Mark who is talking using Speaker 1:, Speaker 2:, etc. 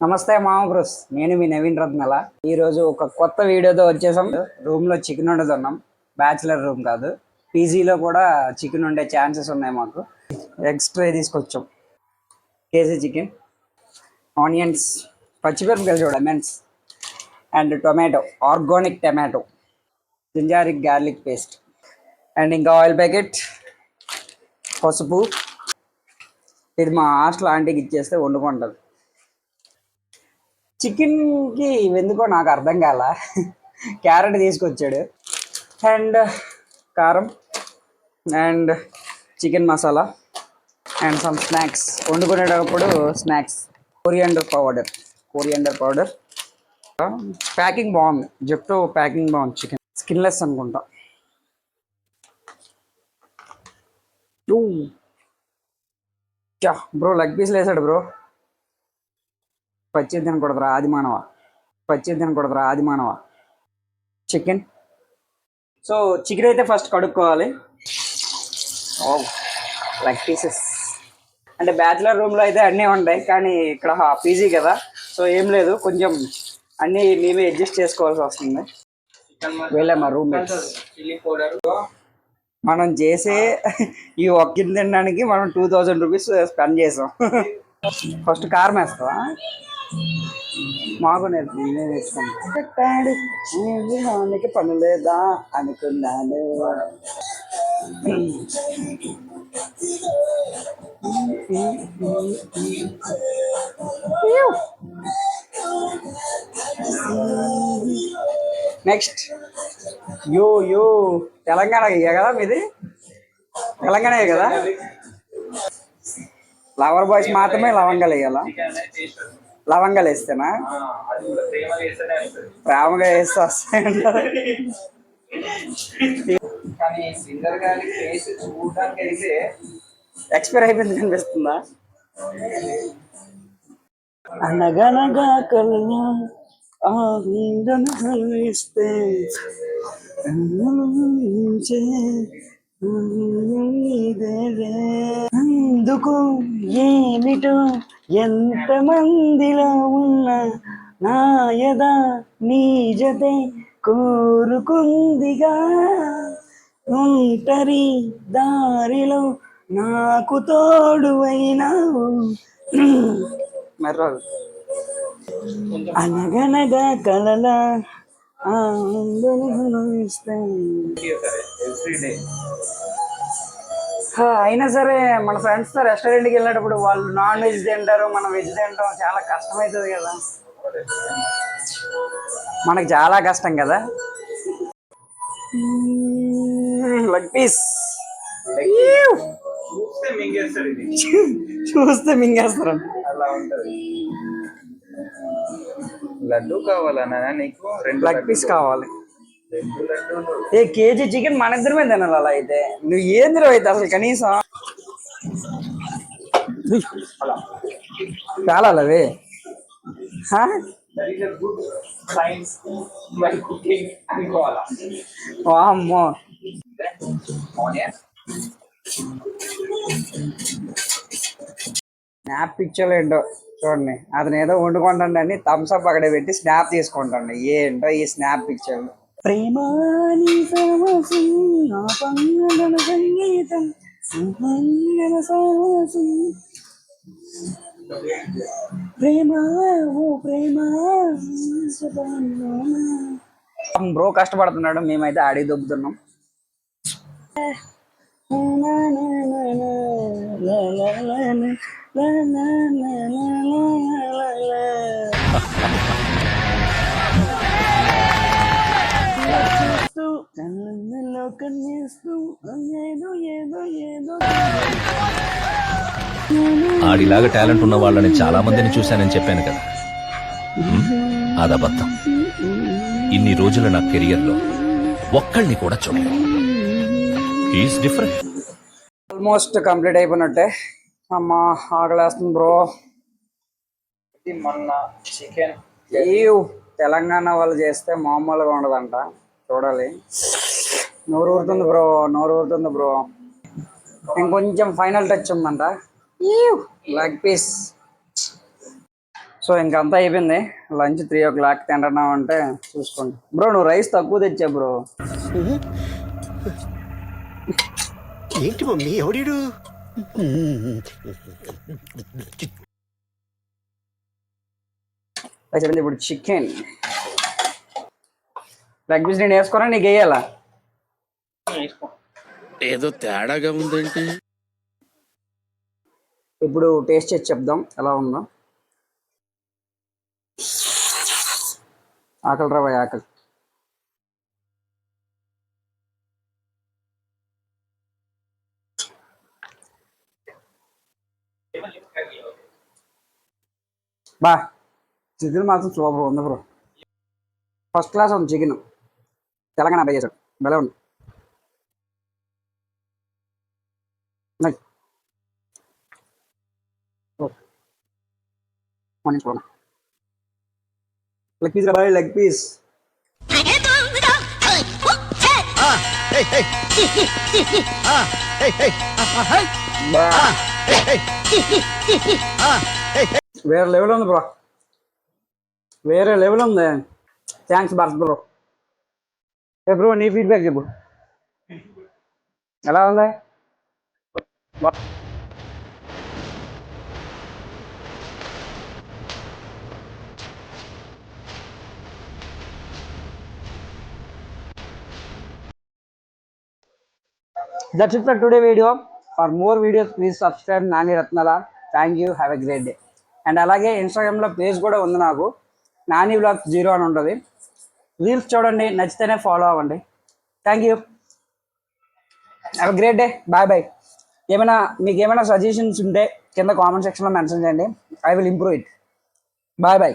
Speaker 1: నమస్తే మామ బ్రోస్ నేను మీ నవీన్ రత్నల. ఈరోజు ఒక కొత్త వీడియోతో వచ్చేసాం. రూమ్లో చికెన్ వండుతున్నాం బ్యాచిలర్ రూమ్ కాదు. పీజీలో కూడా చికెన్ ఉండే ఛాన్సెస్ ఉన్నాయి మాకు. ఎక్స్ట్రా తీసుకొచ్చాం. కేజీ చికెన్ ఆనియన్స్ పచ్చిమిరపకాయలు చూడ men's and tomato organic tomato ginger garlic paste and ఇంకా ఆయిల్ ప్యాకెట్ పసుపు. ఇది మా హాస్టల్ ఆంటీకి ఇచ్చేస్తే వండుకుంటుంది. చికెన్కి ఎందుకో నాకు అర్థం కాల. క్యారెట్ తీసుకొచ్చాడు. అండ్ కారం. And chicken masala. And some snacks వండుకునేటప్పుడు snacks coriander powder coriander powder packing బాగుంది జెప్టో ప్యాకింగ్ బాగుంది చికెన్ స్కిన్లెస్ అనుకుంటా. బ్రో లెగ్ పీస్ వేసాడు బ్రో పచ్చి తినకూడదురా ఆది మానవ పచ్చి తినకూడదురా ఆది మానవ చికెన్ సో చికెన్ అయితే ఫస్ట్ కడుక్కోవాలి. లెగ్ పీసెస్ అంటే బ్యాచిలర్ రూమ్లో అయితే అన్నీ ఉంటాయి కానీ ఇక్కడ పీజీ కదా. సో ఏం లేదు కొంచెం అన్నీ మేమే అడ్జస్ట్ చేసుకోవాల్సి వస్తుంది. వెళ్ళే మా రూమ్ మనం చేసే ఈ ఒక్క తినడానికి మనం టూ థౌజండ్ రూపీస్ స్పెండ్ చేసాం. ఫస్ట్ కారం వేస్తావా మాకు నేర్పి నేను నేర్చుకున్నాడు నీకు పని లేదా అనుకున్నాను. నెక్స్ట్. యో యో తెలంగాణ ఇయ్య కదా మీది? తెలంగాణ కదా? లవర్ బాయ్స్ మాత్రమే లవంగాలు వేయాలా? లవంగాలు వేస్తేనా? ప్రేమగా వేస్తే వస్తాయంటారు.
Speaker 2: కానీ సింగర్ గారి ఫేస్ చూడడానికి అయితే
Speaker 1: ఎక్స్పైర్ అయిపోయింది కనిపిస్తుందా? అనగనగా కలనా ఆనందన. అందుకు ఏమిటో ఎంత మందిలో ఉన్న నాయద నీ జతే కోరుకుందిగా. ఒంటరి దారిలో నాకు తోడువైనావు. మర్రాదు అనగనగా కలల
Speaker 2: ఎవ్రీ డే
Speaker 1: అయినా సరే మన ఫ్రెండ్స్తో రెస్టారెంట్కి వెళ్ళినప్పుడు వాళ్ళు నాన్ వెజ్ తింటారు మనం వెజ్ తింటాం చాలా కష్టమవుతుంది కదా. మనకు చాలా కష్టం కదా. లెగ్ పీస్
Speaker 2: చూస్తే మింగేస్తారు అలా ఉంటది. లడ్డు కావాలన్నా నీకు? రెండు
Speaker 1: లెగ్ పీస్ కావాలి. ఏ కేజీ చికెన్ మన ఇద్దరమే తినాలి అలా అయితే. నువ్వు ఏం అయితే అసలు కనీసం? కాలాలి అవి? హా? వామ్మో. స్నాప్ పిక్చర్లు ఏంటో చూడండి. అతను ఏదో వండుకుంటాడు అని థమ్స్ అప్ అక్కడ పెట్టి స్నాప్ తీసుకుంటాండి. ఏంటో ఈ స్నాప్ పిక్చర్లు ప్రేమాని సరవసం నా పంగల సంగీతం సుమంగళ సరవసం ప్రేమ ఓ ప్రేమ బ్రో కష్టపడుతున్నాడు మేమైతే ఆడి దొబ్బుతున్నాం ఏదో ఏదో
Speaker 3: ఆడిలాగా టాలెంట్ ఉన్న వాళ్ళని చాలా మందిని చూశానని చెప్పాను కదా. అదబద్ధం ఇన్ని రోజుల నా కెరియర్లో ఒక్కళ్ళని కూడా చూడలేదు. ఈస్ డిఫరెంట్
Speaker 1: ఆల్మోస్ట్ కంప్లీట్ అయిపోయినట్టే. అమ్మా ఆకలేస్తుంది బ్రో.
Speaker 2: మొన్న చికెన్.
Speaker 1: తెలంగాణ వాళ్ళు చేస్తే మామూలుగా ఉండదంట. చూడాలి. నోరు ఊరుతుంది బ్రో నోరు ఊరుతుంది బ్రో. ఇంకొంచెం ఫైనల్ టచ్ ఉందంట. లెగ్ పీస్ సో ఇంకంతా అయిపోయింది. లంచ్ త్రీ ఓ క్లాక్ తింటున్నాం అంటే చూసుకోండి. బ్రో నువ్వు రైస్ తక్కువ తెచ్చా బ్రో
Speaker 4: ఏంటి మమ్మీ ఎవడీడు?
Speaker 1: ఇప్పుడు చికెన్ లెగ్ పీస్ నేను వేసుకోరా నీకు వేయాలా?
Speaker 4: ఏదో తేడాగా ఉందేంటి?
Speaker 1: ఇప్పుడు టేస్ట్ చేసి చెప్దాం ఎలా ఉందో. ఆకలి రాబాయ్ ఆకలి. బా చికెన్ మాత్రం సూపర్ ఉంది బ్రో. ఫస్ట్ క్లాస్ ఉంది చికెన్ తెలంగాణ అబ్బాయి చేశాడు. భలే ఉంది. నై. మార్నింగ్ చూడండి leg piece boy leg piece వేరే లెవెల్ ఉంది బ్రో వేరే లెవెల్ ఉంది థ్యాంక్స్ భారత్ బ్రో ఏ బ్రో నీ ఫీడ్బ్యాక్ చెప్పు ఎలా ఉంది That's it for today video. For more videos, please subscribe Nani Ratnala thank you have a great day and అలాగే ఇన్స్టాగ్రామ్లో పేజ్ కూడా ఉంది నాకు. నాని బ్లాగ్ జీరో అని ఉంటుంది. రీల్స్ చూడండి నచ్చితేనే ఫాలో అవ్వండి. Thank you have great day bye bye ఏమైనా మీకు ఏమైనా సజెషన్స్ ఉంటే కింద కామెంట్ సెక్షన్లో మెన్షన్ చేయండి. I will improve it bye bye